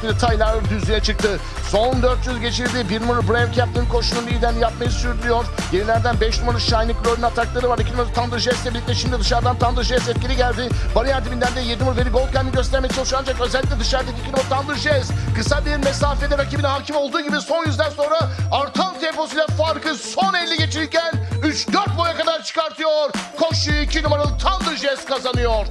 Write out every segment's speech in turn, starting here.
Tyler düzlüğe çıktı. Son 400 geçirdi. 1 numaralı Brave Captain koşunun liderliğini yapmayı sürdürüyor. Gerilerden 5 numaralı Shining Glory'nin atakları var. 2 numaralı Thunder Jets'le birlikte şimdi dışarıdan Thunder Jets etkili geldi. Bariyer dibinden de 7 numaralı Very Gold kendini göstermeye çalışıyor ancak özellikle dışarıdaki 2 numaralı Thunder Jets kısa bir mesafede rakibine hakim olduğu gibi son yüzden sonra artan temposuyla farkı son 50 geçirirken 3-4 boya kadar çıkartıyor. Koşuyu 2 numaralı Thunder Jets kazanıyor.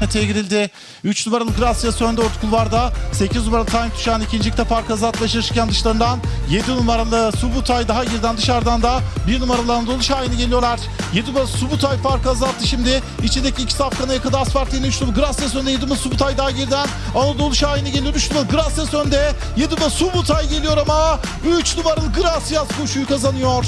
Öteye girildi. 3 numaralı Gracias önde orta kulvarda. 8 numaralı Time Shine ikincilikte fark azaltlaşırken dışlarından. 7 numaralı Subutay daha geriden dışarıdan da 1 numaralı Anadolu Şahin'i geliyorlar. 7 numaralı Subutay farkı azalttı şimdi. İçindeki iki safkana yakın asfalt yine 3 numaralı Gracias önde. 7 numaralı Subutay daha geriden. Anadolu Şahin'i geliyor. 3 numaralı Gracias önde. 7 numaralı Subutay geliyor ama 3 numaralı Gracias koşuyu kazanıyor.